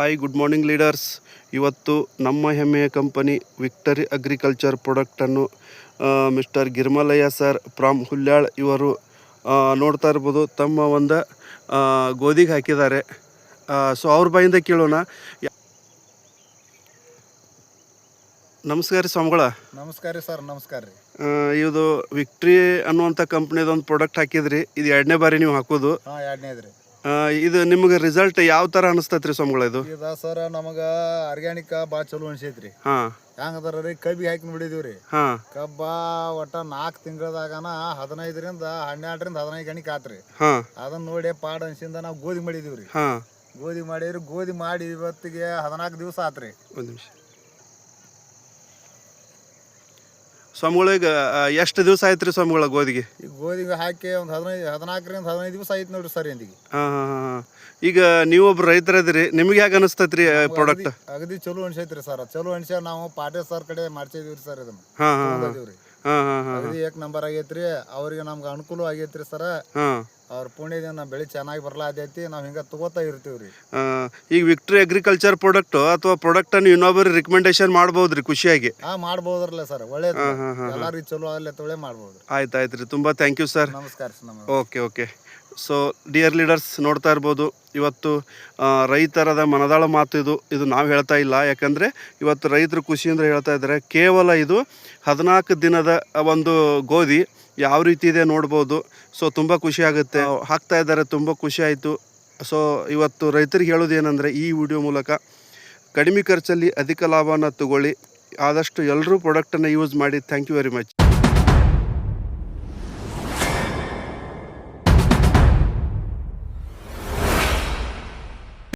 Hi good morning leaders ಇವತ್ತು ನಮ್ಮ ಹೆಮ್ಮೆಯ ಕಂಪನಿ ವಿಕ್ಟರಿ ಅಗ್ರಿಕಲ್ಚರ್ ಪ್ರಾಡಕ್ಟನ್ನು mister Girmalayya sir from Hulyal ಇವರು ನೋಡ್ತಾ ಇರ್ಬೋದು. ತಮ್ಮ ಒಂದು ಗೋಧಿಗೆ ಹಾಕಿದ್ದಾರೆ. ಸೊ ಅವ್ರ ಬಾಯಿಂದ ಕೇಳೋಣ. ನಮಸ್ಕಾರ ರೀ ಸ್ವಾಮಿಗಳ. ನಮಸ್ಕಾರ ರೀ ಸರ್ ನಮಸ್ಕಾರ ರೀ. ಇದು ವಿಕ್ಟ್ರಿ ಅನ್ನುವಂಥ ಕಂಪ್ನಿದೊಂದು ಪ್ರಾಡಕ್ಟ್ ಹಾಕಿದ್ರಿ. ಇದು ಎರಡನೇ ಬಾರಿ ನೀವು ಹಾಕೋದು. ಹಾಂ ಎರಡನೇದು ರೀ ಆ, ಇದು ನಿಮಗೆ ರಿಸಲ್ಟ್ ಯಾವ ತರ ಅನಿಸ್ತೈತ್ರಿ ಸ್ವಾಮಿಗಳ ಇದು? ಈಗ ಸರ್ ನಮಗ ಆರ್ಗ್ಯಾನಿಕ್ ಭಾಳ ಚಲೋ ಅನ್ಸೈತ್ರಿ. ಹಾಂ. ಹೆಂಗದಾರ ರೀ ಕಬ್ಬಿಗೆ ಹಾಕಿ ನೋಡಿದೀವ್ರಿ. ರೀ ಹಾಂ. ಕಬ್ಬ ಒಟ್ಟ ನಾಲ್ಕು ತಿಂಗಳದಾಗನ ಹದಿನೈದರಿಂದ ಹನ್ನೆರಡರಿಂದ ಹದಿನೈದು ಗಣಿಕೆ ಆತ್ರಿ. ಹಾಂ. ಅದನ್ನ ನೋಡಿ ಪಾಡ್ ಅನ್ಸಿಂದ ನಾವು ಗೋಧಿ ಮಾಡಿದೀವಿ ರೀ ಹಾಂ. ಗೋಧಿ ಮಾಡಿದ್ರಿ ಗೋಧಿ ಮಾಡಿ ಇವತ್ತಿಗೆ ಹದಿನಾಲ್ಕು ದಿವಸ ಆತ್ರಿ. ಒಂದು ನಿಮಿಷ. ಸ್ವಾಮಿಗಳಿಗೆ ಎಷ್ಟು ದಿವಸ ಆಯ್ತು ರೀ ಸ್ವಾಮಿಗಳ ಗೋಧಿಗೆ? ಈ ಗೋಧಿಗೆ ಹಾಕಿ ಒಂದು ಹದಿನೈದು ಹದಿನಾಲ್ಕರಿಂದ ಹದಿನೈದು ದಿವಸ ಆಯ್ತು ನೋಡ್ರಿ ಸರ್ ಇಂದಿಗೆ ಹಾಂ ಹಾಂ ಹಾಂ ಈಗ ನೀವೊಬ್ರು ರೈತರದಿರಿ ನಿಮ್ಗೆ ಹೇಗೆ ಅನಿಸ್ತೈತಿ ರೀ ಪ್ರಾಡಕ್ಟ್ ಅಗದಿ ಚಲೋ ಅನ್ಸೈತ್ರಿ ಸರ್. ಚಲೋ ಅನ್ಸ ನಾವು ಪಾಟೆ ಸರ್ ಕಡೆ ಮಾಡ್ಸಿದೀವ್ರಿ ಸರ್ ಇದನ್ನ. ಹಾಂ ಹಾಂ ಹಾಂ. ಹಾಂ ಹಾಂ ಹಾಂ ಹಾಂ ಹಾಂ. ಅಗದಿ ಏಕ್ ನಂಬರ್ ಆಗೈತ್ರಿ. ಅವ್ರಿಗೆ ನಮ್ಗೆ ಅನುಕೂಲ ಆಗೈತ್ರಿ ಸರ. ಹಾಂ. ಅವ್ರ ಪುಣ್ಯದಿಂದ ಬೆಳೆ ಚೆನ್ನಾಗಿ ಬರ್ಲಾದೈತಿ ನಾವು ಹಿಂಗೆ ತಗೋತಾ ಇರ್ತೀವಿ ರೀ. ಈಗ ವಿಕ್ಟ್ರಿ ಅಗ್ರಿಕಲ್ಚರ್ ಪ್ರಾಡಕ್ಟ್ ಅಥವಾ ಪ್ರಾಡಕ್ಟನ್ನು ಇನ್ನೊಬ್ಬರು ರಿಕಮೆಂಡೇಶನ್ ಮಾಡ್ಬೋದು ರೀ ಖುಷಿಯಾಗಿ? ಹಾ ಮಾಡ್ಬೋದ್ರಲ್ಲ ಸರ್ ಒಳ್ಳೇದು ಎಲ್ಲ ರೀ ಎಲ್ಲಾರಿಗೆ ಚಲೋ ಅಲ್ಲೇ ತೊಳೆ ಮಾಡ್ಬೋದು. ಆಯ್ತು ಆಯ್ತು ರೀ ತುಂಬ ಥ್ಯಾಂಕ್ ಯು ಸರ್ ನಮಸ್ಕಾರ ಸರ್ ನಮಸ್ಕಾರ. Okay okay so dear leaders ನೋಡ್ತಾ ಇರ್ಬೋದು ಇವತ್ತು ರೈತರದ ಮನದಾಳ ಮಾತು ಇದು ಇದು ನಾವು ಹೇಳ್ತಾ ಇಲ್ಲ. ಯಾಕಂದರೆ ಇವತ್ತು ರೈತರು ಖುಷಿಯಿಂದ ಹೇಳ್ತಾ ಇದ್ದಾರೆ ಕೇವಲ ಇದು ಹದಿನಾಲ್ಕು ದಿನದ ಒಂದು ಗೋಧಿ ಯಾವ ರೀತಿ ಇದೆ ನೋಡ್ಬೋದು. ಸೊ ತುಂಬ ಖುಷಿ ಆಗುತ್ತೆ. ಹಾಕ್ತಾ ಇದ್ದಾರೆ ತುಂಬ ಖುಷಿ ಆಯಿತು. ಸೊ ಇವತ್ತು ರೈತರಿಗೆ ಹೇಳೋದು ಏನಂದರೆ ಈ ವಿಡಿಯೋ ಮೂಲಕ ಕಡಿಮೆ ಖರ್ಚಲ್ಲಿ ಅಧಿಕ ಲಾಭನ ತಗೊಳ್ಳಿ. ಆದಷ್ಟು ಎಲ್ಲರೂ ಪ್ರಾಡಕ್ಟನ್ನು ಯೂಸ್ ಮಾಡಿ. Thank you very much